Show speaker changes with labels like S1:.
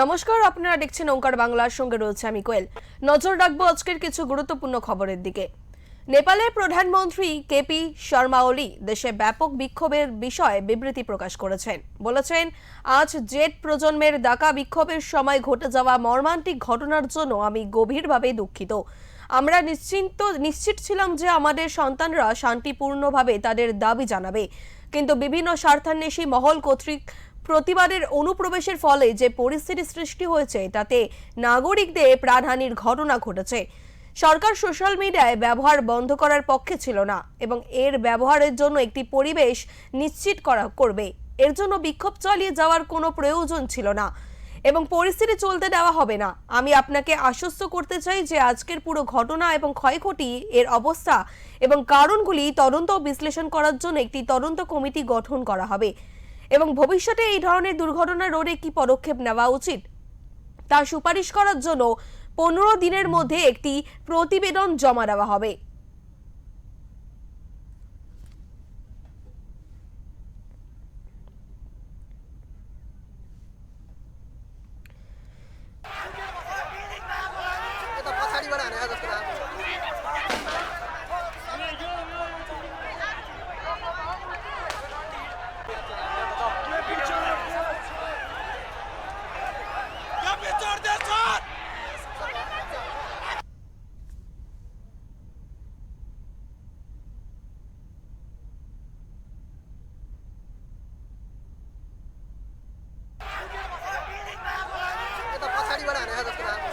S1: নমস্কার, আপনারা দেখছেন ওঙ্কার বাংলার সঙ্গে রয়েছে আমি কোয়েল। নজর রাখব আজকের কিছু গুরুত্বপূর্ণ খবরের দিকে। নেপালের প্রধানমন্ত্রী কেপি শর্মা ওলি দেশে ব্যাপক বিক্ষোভের বিষয়ে বিবৃতি প্রকাশ করেছেন। বলেছেন, আজ জেট প্রজন্মের ডাকা বিক্ষোভের সময় ঘটে যাওয়া মর্মান্তিক ঘটনার জন্য আমি গভীরভাবে দুঃখিত। আমরা নিশ্চিন্ত, নিশ্চিত ছিলাম যে আমাদের সন্তানরা শান্তিপূর্ণভাবে তাদের দাবি জানাবে। কিন্তু বিভিন্ন স্বার্থান্বেষী মহল কর্তৃক প্রতিবাদের অনুপ্রবেশের ফলে যে পরিস্থিতি সৃষ্টি হয়েছে, তাতে নাগরিকদের প্রাণহানির ঘটনা ঘটেছে। সরকার সোশ্যাল মিডিয়ায় ব্যবহার বন্ধ করার পক্ষে ছিল না এবং এর ব্যবহারের জন্য একটি পরিবেশ নিশ্চিত করা করবে। এর জন্য বিক্ষোভ চালিয়ে যাওয়ার কোনো প্রয়োজন ছিল না এবং পরিস্থিতি চলতে দেওয়া হবে না। আমি আপনাকে আশ্বস্ত করতে চাই যে আজকের পুরো ঘটনা এবং ক্ষয়ক্ষতি, এর অবস্থা এবং কারণগুলি তদন্ত বিশ্লেষণ করার জন্য একটি তদন্ত কমিটি গঠন করা হবে। এবং ভবিষ্যতে এই ধরনের দুর্ঘটনা রোধে কি পদক্ষেপ নেওয়া উচিত? তা সুপারিশ করার জন্য পনেরো দিনের মধ্যে একটি প্রতিবেদন জমা দেওয়া হবে।
S2: ही बढ़ाना है नाम